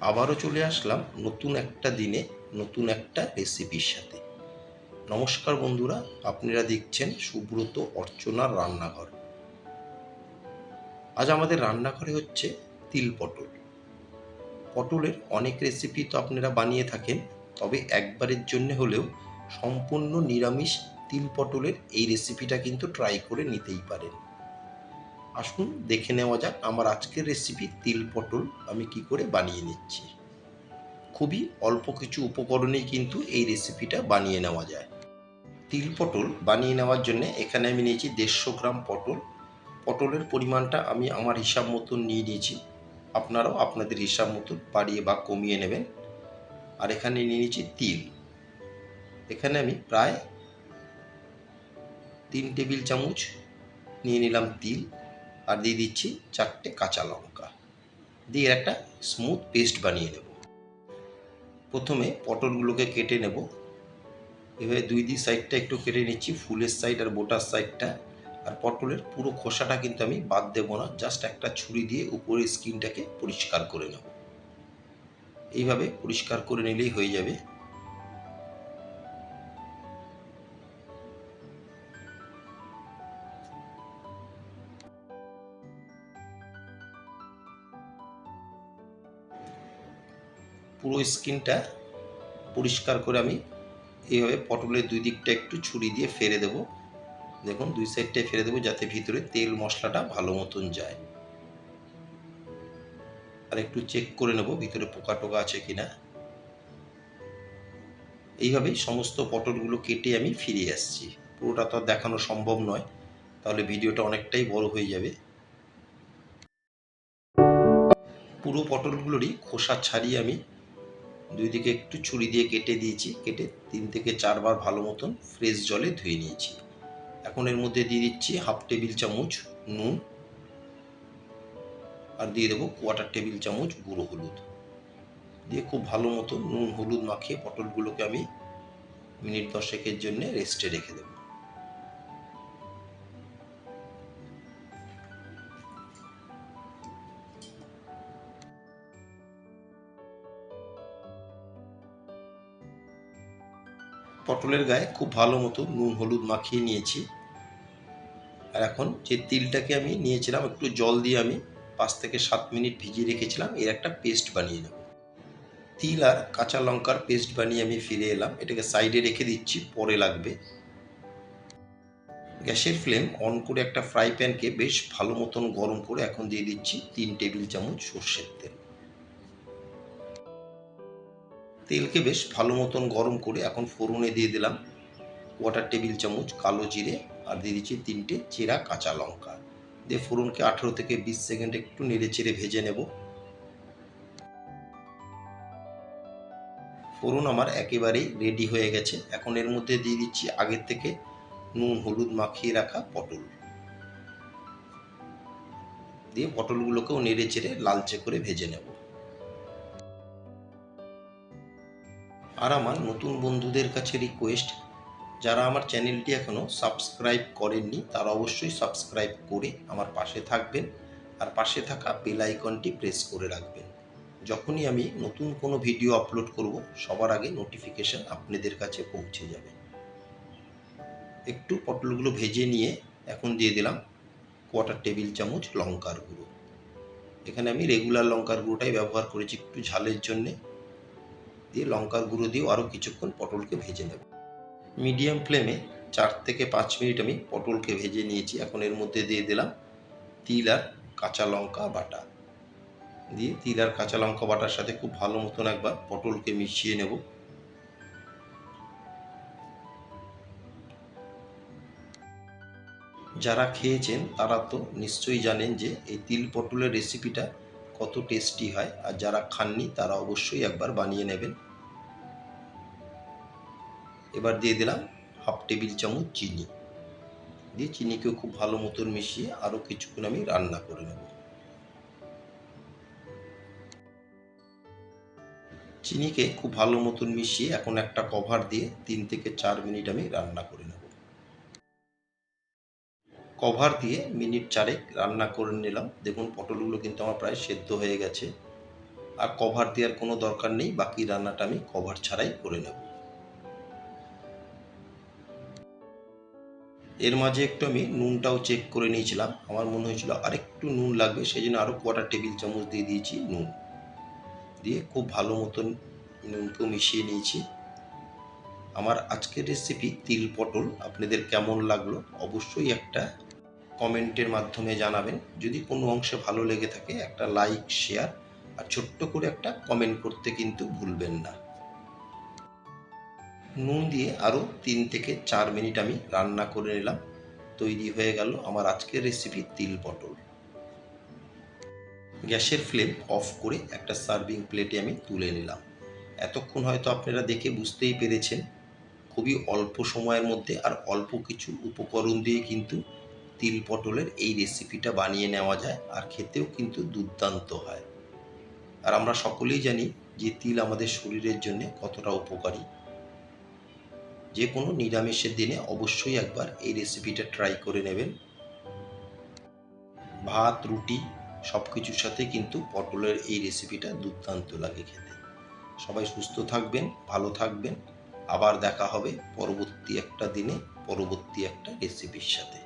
আবারও চলে আসলাম নতুন একটা দিনে, নতুন একটা রেসিপির সাথে। নমস্কার বন্ধুরা, আপনারা দেখছেন সুব্রত অর্চনার রান্নাঘর। আজ আমাদের রান্নাঘরে হচ্ছে তিল পটল। পটলের অনেক রেসিপি তো আপনারা বানিয়ে থাকেন, তবে একবারের জন্য হলেও সম্পূর্ণ নিরামিষ তিল পটলের এই রেসিপিটা কিন্তু ট্রাই করে নিতেই পারেন। আসুন, দেখে নেওয়া যাক আমার আজকের রেসিপি তিল পটল আমি কি করে বানিয়ে নিচ্ছি। খুবই অল্প কিছু উপকরণেই কিন্তু এই রেসিপিটা বানিয়ে নেওয়া যায়। তিল পটল বানিয়ে নেওয়ার জন্য এখানে আমি নিয়েছি দেড়শো গ্রাম পটল। পটলের পরিমাণটা আমি আমার হিসাব মতন নিয়ে নিয়েছি। আপনারাও আপনাদের হিসাব মতন বাড়িয়ে বা কমিয়ে নেবেন। আর এখানে নিয়ে নিয়েছি তিল। এখানে আমি প্রায় তিন টেবিল চামচ নিয়ে নিলাম তিল। আর দিয়ে দিচ্ছি চারটে কাঁচা লঙ্কা। দিয়ে একটা স্মুথ পেস্ট বানিয়ে নেব। প্রথমে পটলগুলোকে কেটে নেব। এভাবে দুই দিক সাইডটা একটু কেটে নিচ্ছি, ফুলের সাইড আর বোটার সাইডটা আর পটলের পুরো খোসাটা কিন্তু আমি বাদ দেবো না জাস্ট একটা ছুরি দিয়ে উপরের স্কিনটাকে পরিষ্কার করে নেব। এইভাবে পরিষ্কার করে নিলেই হয়ে যাবে। পুরো স্কিনটা পরিষ্কার করে আমি এইভাবে পটলের দুই দিকটা একটু ছুরি দিয়ে ফেরে দেব। দেখুন, দুই সাইডটায় ফেরে দেবো যাতে ভিতরে তেল মশলাটা ভালো মতন যায়। আর একটু চেক করে নেব ভিতরে পোকা টোকা আছে কিনা। এইভাবেই সমস্ত পটলগুলো কেটে আমি ফিরে আসছি। পুরোটা তো দেখানো সম্ভব নয়, তাহলে ভিডিওটা অনেকটাই বড় হয়ে যাবে। পুরো পটলগুলোরই খোসা ছাড়িয়ে আমি দুই দিকে একটু ছুরি দিয়ে কেটে দিয়েছি, কেটে তিন থেকে চারবার ভালো মতন ফ্রেশ জলে ধুয়ে নিয়েছি। এখন এর মধ্যে দিয়ে দিচ্ছি হাফ টেবিল চামচ নুন আর দিয়ে দেবো কোয়াটার টেবিল চামচ গুঁড়ো হলুদ। দিয়ে খুব ভালো মতো নুন হলুদ মাখিয়ে পটলগুলোকে আমি মিনিট দশেকের জন্য রেস্টে রেখে দেবো। পটলের গায়ে খুব ভালো মতো নুন, হলুদ মাখিয়ে নিয়েছি। আর এখন যে তিলটাকে আমি নিয়েছিলাম, একটু জল দিয়ে আমি পাঁচ থেকে সাত মিনিট ভিজিয়ে রেখেছিলাম, এর একটা পেস্ট বানিয়ে নেব। তিল আর কাঁচা লঙ্কার পেস্ট বানিয়ে আমি ফিরে এলাম। এটাকে সাইডে রেখে দিচ্ছি, পরে লাগবে। গ্যাসের ফ্লেম অন করে একটা ফ্রাই প্যানকে বেশ ভালো মতন গরম করে এখন দিয়ে দিচ্ছি তিন টেবিল চামচ সর্ষের তেল। তেলকে বেশ ভালো মতন গরম করে এখন ফোড়নে দিয়ে দিলাম। কোয়াটার টেবিল চামচ কালো জিরে আর দিয়ে দিচ্ছি তিনটে চেরা কাঁচা লঙ্কা। দিয়ে ফোড়নকে আঠেরো থেকে বিশ সেকেন্ড একটু নেড়ে চেড়ে ভেজে নেব। ফোড়ন আমার একেবারেই রেডি হয়ে গেছে। এখন এর মধ্যে দিয়ে দিচ্ছি আগের থেকে নুন, হলুদ মাখিয়ে রাখা পটল। দিয়ে পটলগুলোকেও নেড়ে চেড়ে লালচে করে ভেজে নেব। আর আমার নতুন বন্ধুদের কাছে রিকোয়েস্ট যারা আমার চ্যানেলটি এখনও সাবস্ক্রাইব করেননি, তারা অবশ্যই সাবস্ক্রাইব করে আমার পাশে থাকবেন আর পাশে থাকা বেল আইকনটি প্রেস করে রাখবেন। যখনই আমি নতুন কোনো ভিডিও আপলোড করব, সবার আগে নোটিফিকেশান আপনাদের কাছে পৌঁছে যাবে। একটু পটলগুলো ভেজে নিয়ে এখন দিয়ে দিলাম কোয়াটার টেবিল চামচ লঙ্কার গুঁড়ো। এখানে আমি রেগুলার লঙ্কার গুঁড়োটাই ব্যবহার করেছি একটু ঝালের জন্যে। দিয়ে লঙ্কার গুঁড়ো দিয়েও আরও কিছুক্ষণ পটলকে ভেজে নেব। মিডিয়াম ফ্লেমে চার থেকে পাঁচ মিনিট আমি পটলকে ভেজে নিয়েছি। এখন এর মধ্যে দিয়ে দিলাম তিল আর কাঁচা লঙ্কা বাটা। দিয়ে তিল আর কাঁচা লঙ্কা বাটার সাথে খুব ভালো মতন একবার পটলকে মিশিয়ে নেব। যারা খেয়েছেন তারা তো নিশ্চয়ই জানেন যে এই তিল পটলের রেসিপিটা কত টেস্টি হয় আর যারা খাননি তারা অবশ্যই একবার বানিয়ে নেবেন। এবার দিয়ে দিলাম হাফ টেবিল চামচ চিনি। দিয়ে চিনিকেও খুব ভালো মতন মিশিয়ে আরও কিছুক্ষণ আমি রান্না করে নেব। চিনিকে খুব ভালো মতন মিশিয়ে এখন একটা কভার দিয়ে তিন থেকে চার মিনিট আমি রান্না করে নেব। কভার দিয়ে মিনিট চারেক রান্না করে নিলাম। দেখুন, পটলগুলো কিন্তু আমার প্রায় সেদ্ধ হয়ে গেছে। আর কভার দেওয়ার কোনো দরকার নেই, বাকি রান্নাটা আমি কভার ছাড়াই করে নেব। এর মাঝে একটু আমি নুনটাও চেক করে নিয়েছিলাম। আমার মনে হয়েছিল আরেকটু নুন লাগবে সেই জন্য আরও কোয়াটার টেবিল চামচ দিয়ে দিয়েছি নুন। দিয়ে খুব ভালো মতন নুনকেও মিশিয়ে নিয়েছি। আমার আজকের রেসিপি তিল পটল, আপনাদের কেমন লাগল? অবশ্যই একটা কমেন্টের মাধ্যমে জানাবেন। যদি কোনো অংশে ভালো লেগে থাকে, একটা লাইক, শেয়ার আর ছোট্ট করে একটা কমেন্ট করতে কিন্তু ভুলবেন না। নুন দিয়ে আরও তিন থেকে চার মিনিট আমি রান্না করে নিলাম। তৈরি হয়ে গেল আমার আজকের রেসিপি তিল পটল। গ্যাসের ফ্লেম অফ করে একটা সার্ভিং প্লেটে আমি তুলে নিলাম। এতক্ষণ হয়তো আপনারা দেখে বুঝতেই পেরেছেন, খুবই অল্প সময়ের মধ্যে আর অল্প কিছু উপকরণ দিয়ে কিন্তু তিল পটলের এই রেসিপিটা বানিয়ে নেওয়া যায় আর খেতেও কিন্তু দুর্দান্ত হয়। আর আমরা সকলেই জানি যে তিল আমাদের শরীরের জন্য কতটা উপকারী। যে কোনো নিরামিষের দিনে অবশ্যই একবার এই রেসিপিটা ট্রাই করে নেবেন। ভাত, রুটি সব কিছুর সাথে কিন্তু পটলের এই রেসিপিটা দুর্দান্ত লাগে খেতে। সবাই সুস্থ থাকবেন, ভালো থাকবেন। আবার দেখা হবে পরবর্তী একটা দিনে, পরবর্তী একটা রেসিপির সাথে।